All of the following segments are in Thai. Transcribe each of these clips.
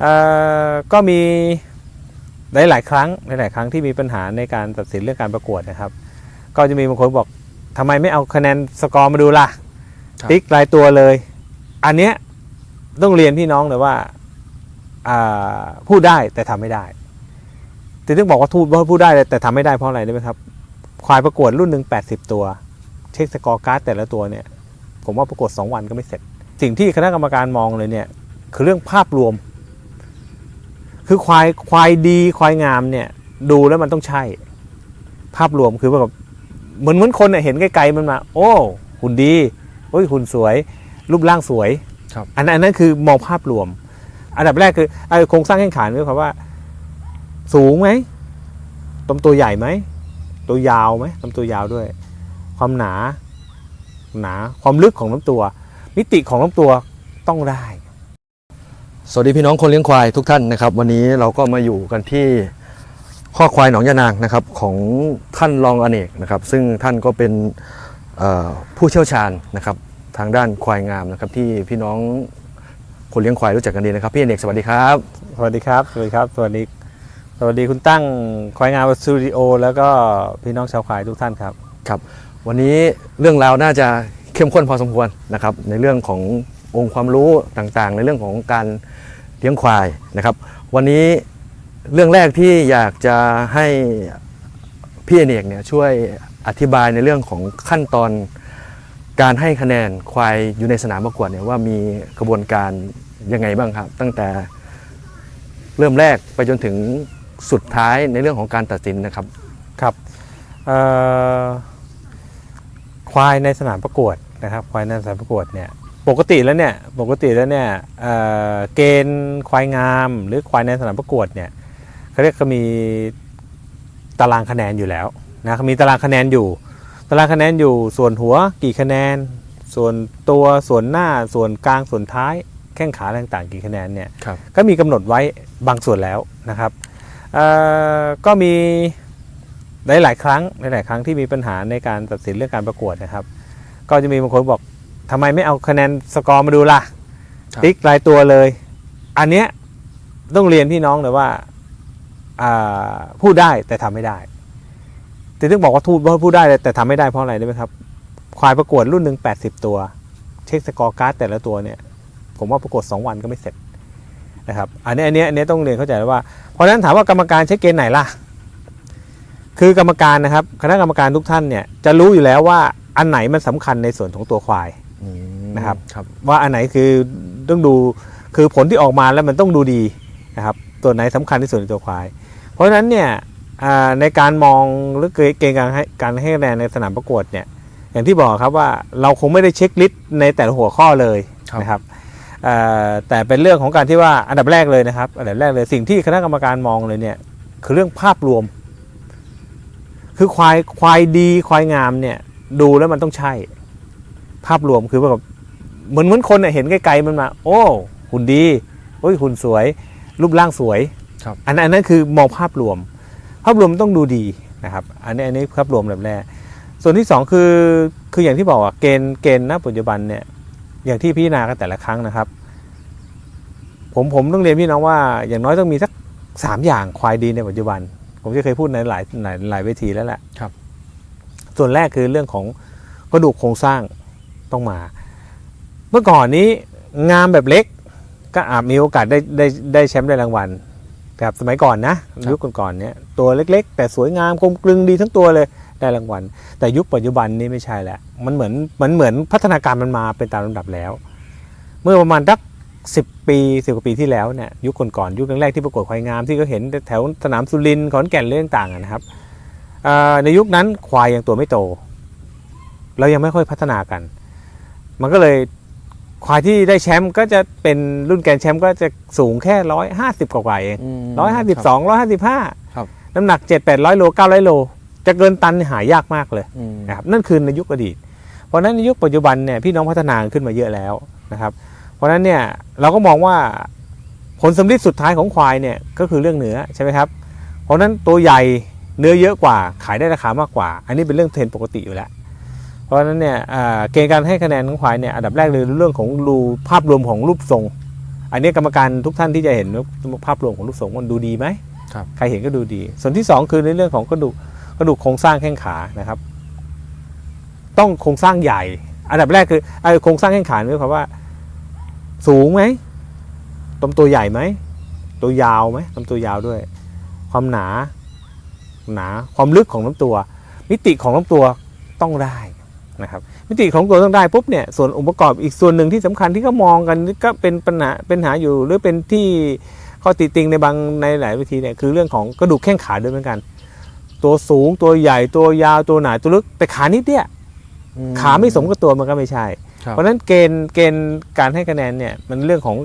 เอ่อก็มีหลายๆครั้งหลายๆครั้งที่มีปัญหาในการตัดสินเรื่องการประกวดนะครับ ก็จะมีบางคนบอกทำไมไม่เอาคะแนนสกอร์มาดูล่ะครับติ๊กรายตัวเลย อันเนี้ยต้องเรียนพี่น้องเลยว่าอ่าพูดได้แต่ทำไม่ได้แต่ต้องบอกว่าทูดว่าพูดได้แต่ทำไม่ได้เพราะอะไรรู้ไหมครับ ควายประกวดรุ่นหนึ่ง80ตัว เช็คสกอร์การ์ดแต่ละตัวเนี่ย ผมว่าประกวด2วันก็ไม่เสร็จ สิ่งที่คณะกรรมการมองเลยเนี่ย คือเรื่องภาพรวม คือควายควายดีควายงามเนี่ย ดูแล้วมันต้องใช่ ภาพรวมคือว่าแบบเหมือนเหมือนคนเนี่ยเห็นไกลๆมันมา โอ้หุ่นดีโอ้ยหุ่นสวย รูปร่างสวยครับอันนั้นอันนั้นคือมองภาพรวม อันดับแรกคือไอ้โครงสร้างแข้งขาคือคำว่า สูงไหมลำตัวใหญ่ไหมตัวยาวไหมลำตัวยาวด้วย ความหนา หนาความลึกของลำตัว มิติของลำตัวต้องได้ สวัสดีพี่น้องคนเลี้ยงควายทุกท่านนะครับ วันนี้เราก็มาอยู่กันที่ข้อควายหนองยานางนะครับของท่านรองอเนกนะครับ ซึ่งท่านก็เป็นเอ่อผู้เชี่ยวชาญนะครับทางด้านควายงามนะครับที่พี่น้องคนเลี้ยงควายรู้จักกันดีนะครับพี่อเนกสวัสดีครับ สวัสดีครับสวัสดีครับสวัสดีสวัสดีคุณตั้งควายงามสตูดิโอแล้วก็พี่น้องชาวควายทุกท่านครับครับ วันนี้เรื่องราวน่าจะเข้มข้นพอสมควรนะครับในเรื่องของ องค์ความรู้ต่างๆ ในเรื่องของการเลี้ยงควายนะครับ วันนี้เรื่องแรกที่อยากจะให้พี่เนกเนี่ยช่วยอธิบายในเรื่องของขั้นตอนการให้คะแนนควายอยู่ในสนามประกวดเนี่ยว่ามีกระบวนการยังไงบ้างครับ ตั้งแต่เริ่มแรกไปจนถึงสุดท้ายในเรื่องของการตัดสินนะครับครับควายในสนามประกวดนะครับควายในสนามประกวดเนี่ย ปกติแล้วเนี่ยปกติแล้วเนี่ยเอ่อเกณฑ์ควายงามหรือควายในสนามประกวดเนี่ยเขาเรียกก็มีตารางคะแนนอยู่แล้วนะมีตารางคะแนนอยู่ ตารางคะแนนอยู่ส่วนหัวกี่คะแนน ส่วนตัวส่วนหน้าส่วนกลางส่วนท้ายแข้งขาอะไรต่างๆกี่คะแนนเนี่ยครับก็มีกำหนดไว้บางส่วนแล้วนะครับเอ่อก็มีหลายๆครั้งหลายๆครั้งที่มีปัญหาในการตัดสินเรื่องการประกวดนะครับ ก็จะมีบางคนบอก ทำไมไม่เอาคะแนนสกอร์มาดูล่ะ ครับ ติ๊กรายตัวเลย อันเนี้ยต้องเรียนพี่น้องเลยว่าอ่าพูดได้แต่ทำไม่ได้แต่ต้องบอกว่าทูดว่าพูดได้แต่ทำไม่ได้เพราะอะไรรู้ไหมครับ ควายประกวดรุ่นหนึ่ง80 ตัว เช็คสกอร์การ์ดแต่ละตัวเนี่ย ผมว่าประกวด2วันก็ไม่เสร็จนะครับ อันนี้อันนี้อันนี้ต้องเรียนเข้าใจว่า เพราะฉะนั้นถามว่ากรรมการใช้เกณฑ์ไหนล่ะ คือกรรมการนะครับ คณะกรรมการทุกท่านเนี่ยจะรู้อยู่แล้วว่าอันไหนมันสำคัญในส่วนของตัวควายอืม นะครับครับว่าอันไหนคือต้องดูคือผลที่ออกมาแล้วมันต้องดูดีนะครับตัวไหนสำคัญที่สุดในตัวควาย เพราะฉะนั้นเนี่ยอ่าในการมองหรือเกณฑ์การให้การให้คะแนนในสนามประกวดเนี่ยอย่างที่บอกครับว่าเราคงไม่ได้เช็คลิสต์ในแต่ละหัวข้อเลยครับนะครับเอ่อแต่เป็นเรื่องของการที่ว่าอันดับแรกเลยนะครับ อันดับแรกเลยสิ่งที่คณะกรรมการมองเลยเนี่ยคือเรื่องภาพรวม คือควายควายดีควายงามเนี่ยดูแล้วมันต้องใช่ ภาพรวมคือว่าแบบเหมือนเหมือนคนเนี่ยเห็นไกลๆมันมา โอ้หุ่นดีโอ้ยหุ่นสวย รูปร่างสวยครับอันนั้นอันนั้นคือมองภาพรวม ภาพรวมต้องดูดีนะครับ อันนี้อันนี้ภาพรวมแบบแรกส่วนที่สองคือคืออย่างที่บอกว่าเกณฑ์เกณฑ์ณปัจจุบันเนี่ยอย่างที่พิจารณากันแต่ละครั้งนะครับ ผมผมต้องเรียนพี่น้องว่า อย่างน้อยต้องมีสักสามอย่างควายดีในปัจจุบัน ผมจะเคยพูดในหลายหลายหลายเวทีแล้วแหละครับ ส่วนแรกคือเรื่องของกระดูกโครงสร้าง ต้องมา เมื่อก่อนนี้งามแบบเล็กก็อาจมีโอกาสได้ได้ได้แชมป์ได้รางวัลแบบสมัยก่อนนะยุคก่อนๆเนี่ยตัวเล็กๆ แต่สวยงามกลมกลึงดีทั้งตัวเลยได้รางวัล แต่ยุคปัจจุบันนี้ไม่ใช่แหละมันเหมือนมันเหมือนพัฒนาการมันมาเป็นตามลำดับแล้ว เมื่อประมาณสักสิบปีสิบกว่าปีที่แล้วเนี่ยยุคก่อนๆยุคแรกๆที่ประกวดควายงามที่ก็เห็นแถวสนามสุรินทร์ขอนแก่นเรื่องต่างๆอะนะครับเอ่อในยุคนั้นควายยังตัวไม่โต เรายังไม่ค่อยพัฒนากัน มันก็เลยควายที่ได้แชมป์ก็จะเป็นรุ่นแกรนด์แชมป์ก็จะสูงแค่ร้อยห้าสิบกว่าๆเองร้อยห้าสิบสองร้อยห้าสิบห้าครับน้ำหนักเจ็ดแปดร้อยโลเก้าร้อยโล จะเกินตันนี่หายากมากเลยอืมนะครับนั่นคือในยุคอดีต เพราะฉะนั้นในยุคปัจจุบันเนี่ยพี่น้องพัฒนาขึ้นมาเยอะแล้วนะครับเพราะฉะนั้นเนี่ยเราก็มองว่าผลสำลิดสุดท้ายของควายเนี่ยก็คือเรื่องเนื้อใช่ไหมครับ เพราะฉะนั้นตัวใหญ่เนื้อเยอะกว่าขายได้ราคามากกว่า อันนี้เป็นเรื่องเทรนด์ปกติอยู่แล้ว เพราะฉะนั้นเนี่ยอ่าเกณฑ์การให้คะแนนของควายเนี่ยอันดับแรกเลยเรื่องของรูภาพรวมของรูปทรง อันนี้กรรมการทุกท่านที่จะเห็นภาพรวมของลูกทรงมันดูดีไหมครับใครเห็นก็ดูดี ส่วนที่สองคือในเรื่องของกระดูกกระดูกโครงสร้างแข้งขานะครับ ต้องโครงสร้างใหญ่ อันดับแรกคือไอ้โครงสร้างแข้งขาหมายความว่า สูงไหมลำตัวใหญ่ไหมตัวยาวไหมลำตัวยาวด้วย ความหนา หนาความลึกของลำตัว มิติของลำตัวต้องได้ นะครับมิติของตัวต้องได้ปุ๊บเนี่ยส่วนองค์ประกอบอีกส่วนหนึ่งที่สำคัญที่ก็มองกันก็เป็นปัญหาเป็นหาอยู่ หรือเป็นที่ข้อติติงในบางในหลายวิธีเนี่ยคือเรื่องของกระดูกแข้งขาด้วยเหมือนกัน ตัวสูงตัวใหญ่ตัวยาวตัวหนาตัวลึกแต่ขานิดเดียวอืขาไม่สมกับตัวมันก็ไม่ใช่ครับเพราะฉะนั้นเกณฑ์เกณฑ์การให้คะแนนเนี่ยมันเรื่องของ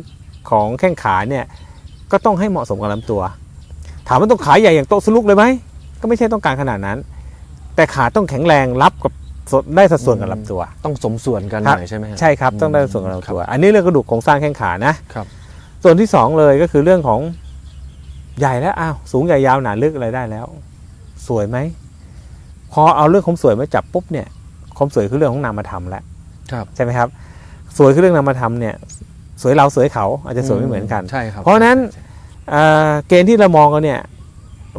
ของแข้งขาเนี่ยก็ต้องให้เหมาะสมกับลำตัว ถามว่าต้องขาใหญ่อย่างโต๊ะสนุกเลยไหมก็ไม่ใช่ต้องการขนาดนั้น แต่ขาต้องแข็งแรงรับกับ สดได้สัดส่วนกับลำตัว ต้องสมส่วนกันหครับน่อยใช่ไหมฮะ ใช่ครับต้องได้สัดส่วนกับลำตัว อันนี้เรื่องกระดูกโครงสร้างแข้งขานะครับ ส่วนที่สองเลยก็คือเรื่องของใหญ่แล้วอ้าวสูงใหญ่ยาวหนาลึกอะไรได้แล้ว สวยไหมพอเอาเรื่องความสวยมาจับปุ๊บเนี่ยความสวยคือเรื่องของนามธรรมแล้วครับ ใช่ไหมครับ สวยคือเรื่องนามธรรมเนี่ย สวยเราสวยเขาอาจจะสวยไม่เหมือนกัน ใช่ครับเพราะฉะนั้น เอ่อเกณฑ์ที่เรามองกันเนี่ย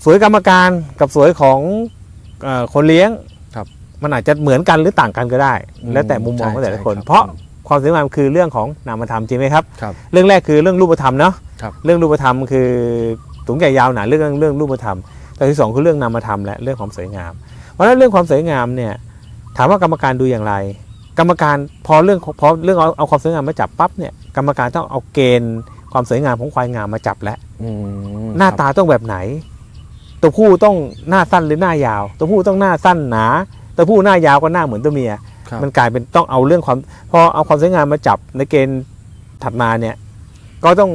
สวยกรรมการกับสวยของเออคนเลี้ยงครับ มันอาจจะเหมือนกันหรือต่างกันก็ได้ แล้วแต่มุมมองของแต่ละคนใช่เพราะความสวยงามคือเรื่องของนามธรรมจริงไหมครับ ครับ เรื่องแรกคือเรื่องรูปธรรมเนาะครับ เรื่องรูปธรรมคือสูงใหญ่ยาวหนาเรื่องเรื่องรูปธรรมแต่ที่สองคือเรื่องนามธรรมและเรื่องความสวยงาม เพราะฉะนั้นเรื่องความสวยงามเนี่ยถามว่ากรรมการดูอย่างไร กรรมการพอเรื่องพอเรื่องเอาเอาความสวยงามมาจับปั๊บเนี่ยกรรมการต้องเอาเกณฑ์ความสวยงามของควายงามมาจับแล้วอืมหน้าตาต้องแบบไหน ตัวผู้ต้องหน้าสั้นหรือหน้ายาว ตัวผู้ต้องหน้าสั้นหนา ตัวผู้หน้ายาวก็หน้าเหมือนตัวเมีย ครับ มันกลายเป็นต้องเอาเรื่องความพอเอาความสวยงามมาจับในเกณฑ์ถัดมาเนี่ย ก็ต้อง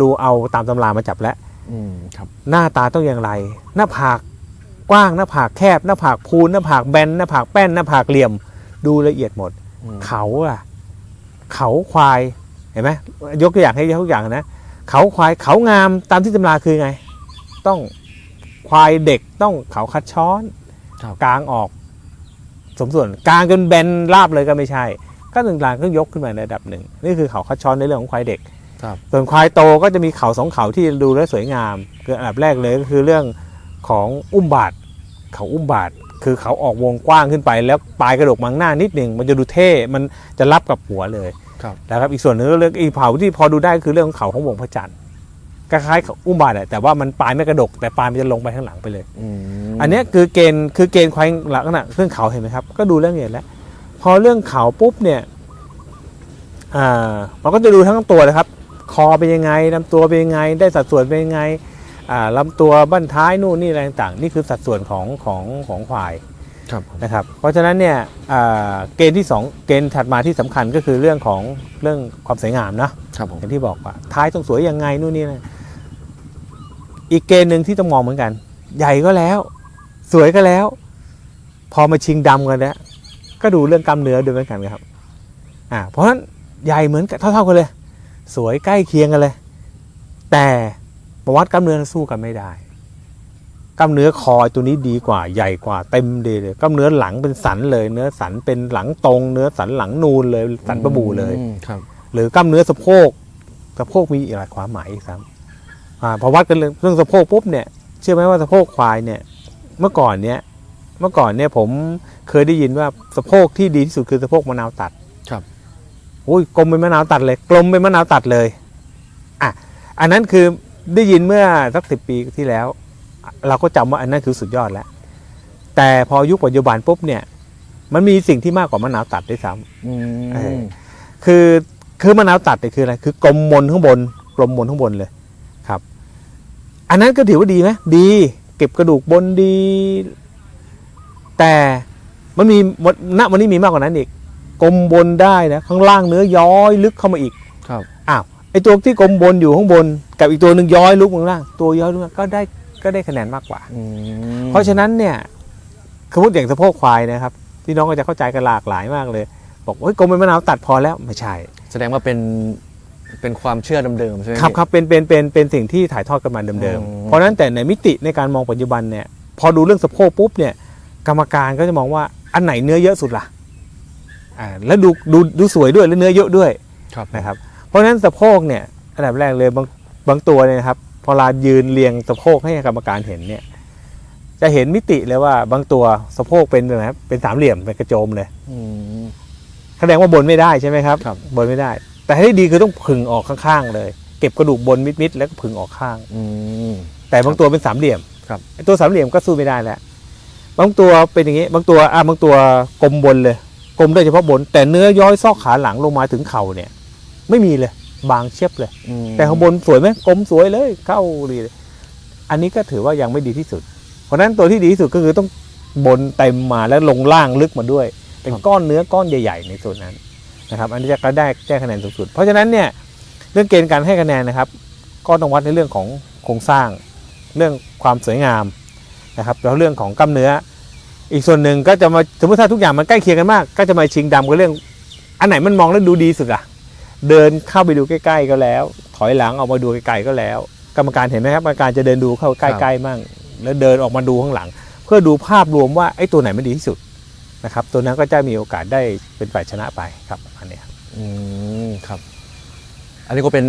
ดูเอาตามตำรามาจับแล้ว อืมครับ หน้าตาต้องอย่างไร หน้าผากกว้างหน้าผากแคบ หน้าผากพูนหน้าผากแบนหน้าผากแป้นหน้าผากเหลี่ยม ดูละเอียดหมด อืม เขาอะเขาควายเห็นไหมยกตัวอย่างให้ยกตัวอย่างนะเขาควายเขางามตามที่ตำราคือไง ต้องควายเด็กต้องเขาคัดช้อน ครับ กลางออก สมส่วนกลางจนแบนราบเลยก็ไม่ใช่ ก็หนึ่งกลางก็ยกขึ้นมาในระดับหนึ่ง นี่คือเขาคัดช้อนในเรื่องของควายเด็กครับส่วนควายโตก็จะมีเขาสองเขาที่ดูแล้วสวยงามคืออันดับแรกเลยก็คือเรื่องของอุ้มบาทเขาอุ้มบาทคือเขาออกวงกว้างขึ้นไป แล้วปลายกระดกมังหน้านิดหนึ่งมันจะดูเท่มันจะรับกับหัวเลยครับนะครับอีกส่วนหนึงก็เรื่องอีกเผาที่พอดูได้คือเรื่องของเขาของวงพระจันทร์ คล้ายๆเขาอุ้มบาทแหละแต่ว่ามันปลายไม่กระดก แต่ปลายมันจะลงไปข้างหลังไปเลยอืมอันเนี้ยคือเกณฑ์คือเกณฑ์ควายลักษณะเรื่องเขาเห็นไหมครับ ก็ดูเรื่องเห็นแล้วพอเรื่องเขาปุ๊บเนี่ยอ่ามันก็จะดูทั้งตัวเลยครับ คอเป็นยังไงลำตัวเป็นยังไง ได้สัดส่วนเป็นยังไงอ่าลำตัวบั้นท้ายนู่นนี่อะไรต่างๆนี่คือสัดส่วนของของของควายครับนะครับเพราะฉะนั้นเนี่ยอ่าเกณฑ์ที่สองเกณฑ์ถัดมาที่สำคัญก็คือเรื่องของเรื่องความสวยงามเนาะครับผมอย่างที่บอกว่าท้ายต้องสวยยังไงนู่นนี่นะ อีกเกณฑ์หนึ่งที่ต้องมองเหมือนกัน ใหญ่ก็แล้ว สวยก็แล้ว พอมาชิงดำกันแล้วก็ดูเรื่องกล้ามเนื้อด้วยเหมือนกันครับอ่าเพราะฉะนั้นใหญ่เหมือนกันเท่าๆกันเลย สวยใกล้เคียงกันเลย แต่ประวัติกล้ามเนื้อสู้กันไม่ได้กล้ามเนื้อคอตัวนี้ดีกว่าใหญ่กว่าเต็มดีเลยกล้ามเนื้อหลังเป็นสันเลย เนื้อสันเป็นหลังตรง เนื้อสันหลังนูนเลยสันประบูเลยอืมครับ หรือกล้ามเนื้อสะโพกสะโพกมีอีกหลายความหมายอีกครับ อ่าพอวัดกันเรื่องเรื่องสะโพกปุ๊บเนี่ยเชื่อไหมว่าสะโพกควายเนี่ยเมื่อก่อนเนี่ยเมื่อก่อนเนี่ยผมเคยได้ยินว่าสะโพกที่ดีที่สุดคือสะโพกมะนาวตัดครับโอ้ยกลมเป็นมะนาวตัดเลย กลมเป็นมะนาวตัดเลยอะอันนั้นคือได้ยินเมื่อสักสิบปีที่แล้ว เราก็จำว่าอันนั้นคือสุดยอดแล้ว แต่พอยุคปัจจุบันปุ๊บเนี่ย มันมีสิ่งที่มากกว่ามะนาวตัดด้วยซ้ำอืเอมอคือคือมะนาวตัดเนี่ยคืออะไรคือกลมมนข้างบน กลมมนข้างบนเลยครับ อันนั้นก็ถือว่าดีไหมดี เก็บกระดูกบนดี แต่มันมีณวันนี้มีมากกว่านั้นอีกกลมบนได้นะข้างล่างเนื้อย้อยลึกเข้ามาอีก ครับอ้าวไอตัวที่กลมบนอยู่ข้างบน กับอีกตัวหนึ่งย้อยลึกข้างล่าง ตัวย้อยลึกก็ได้ก็ได้คะแนนมากกว่าอืมเพราะฉะนั้นเนี่ยสมมติอย่างสะโพกควายนะครับพี่น้องก็จะเข้าใจกันหลากหลายมากเลย บอกเฮ้ยกลมเป็นมะนาวตัดพอแล้วไม่ใช่ แสดงว่าเป็น เป็นความเชื่อเดิมๆใช่ไหมครับครับเป็นเป็นเป็นเป็นสิ่งที่ถ่ายทอดกันมาเดิมอืมๆเพราะฉะนั้นแต่ในมิติในการมองปัจจุบันเนี่ยพอดูเรื่องสะโพกปุ๊บเนี่ยกรรมการก็จะมองว่าอันไหนเนื้อเยอะสุดล่ะอ่าแล้วดูดูดูสวยด้วยแล้วเนื้อเยอะด้วยครับนะครับเพราะฉะนั้นสะโพกเนี่ยอันดับแรกเลยบางบางตัวเนี่ยนะครับพอเรายืนเรียงสะโพกให้กรรมการเห็นเนี่ยจะเห็นมิติเลยว่าบางตัวสะโพกเป็นแบบนะครับเป็นสามเหลี่ยมเป็นกระโจมเลยอืมแสดงว่าบนไม่ได้ใช่ไหมครับครับบนไม่ได้ แต่ให้ดีคือต้องผึ่งออกข้างๆเลย เก็บกระดูกบนมิดๆแล้วก็ผึ่งออกข้าง อืม แต่บางตัวเป็นสามเหลี่ยมครับ ไอ้ตัวสามเหลี่ยมก็สู้ไม่ได้แล้วบางตัวเป็นอย่างนี้ บางตัวอะบางตัวกลมบนเลยกลมได้เฉพาะบน แต่เนื้อย้อยซอกขาหลังลงมาถึงเข่าเนี่ย ไม่มีเลย บางเชียบเลย อืมแต่ข้างบนสวยไหมกลมสวยเลยเข้าดีเลยอันนี้ก็ถือว่ายังไม่ดีที่สุด เพราะฉะนั้นตัวที่ดีที่สุดก็คือต้องบนเต็มมาแล้วลงล่างลึกมาด้วย เป็นก้อนเนื้อก้อนใหญ่ ๆ ในส่วนนั้น นะครับอันนี้จะก็ได้ได้คะแนนสูงสุด เพราะฉะนั้นเนี่ยเรื่องเกณฑ์การให้คะแนนนะครับ ก็ต้องวัดในเรื่องของโครงสร้าง เรื่องความสวยงามนะครับแล้วเรื่องของกล้ามเนื้อ อีกส่วนหนึ่งก็จะมาสมมติถ้าทุกอย่างมันใกล้เคียงกันมาก ก็จะมาชิงดำกับเรื่อง อันไหนมันมองแล้วดูดีสุดอะเดินเข้าไปดูใกล้ ๆ ก็แล้ว ถอยหลังออกมาดูไกลๆก็แล้ว กรรมการเห็นไหมครับกรรมการจะเดินดูเข้าใกล้ๆมั่งแล้วเดินออกมาดูข้างหลัง เพื่อดูภาพรวมว่าไอ้ตัวไหนมันดีที่สุด นะครับ ตัวนั้นก็จะมีโอกาสได้เป็นฝ่ายชนะไปครับอันนี้ครับอืมครับ อันนี้ก็เป็น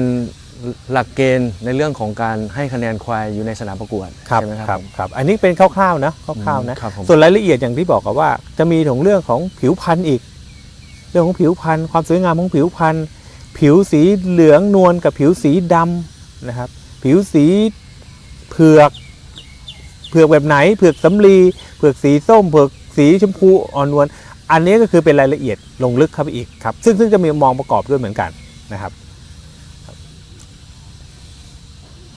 หลักเกณฑ์ในเรื่องของการให้คะแนนควายอยู่ในสนามประกวดใช่ไหมครับผมครับ อันนี้เป็นคร่าวๆนะคร่าวๆนะครับผมส่วนรายละเอียดอย่างที่บอกกับว่า จะมีถึงเรื่องของผิวพรรณอีก เรื่องของผิวพรรณความสวยงามของผิวพรรณผิวสีเหลืองนวลกับผิวสีดำนะครับ ผิวสีเผือก เผือกแบบไหน เผือกสำลี เผือกสีส้ม เผือก สีชมพูอ่อนนวลอันนี้ก็คือเป็นรายละเอียดลงลึกเข้าไปอีกครับซึ่งซึ่งจะมีมองประกอบด้วยเหมือนกันนะครับ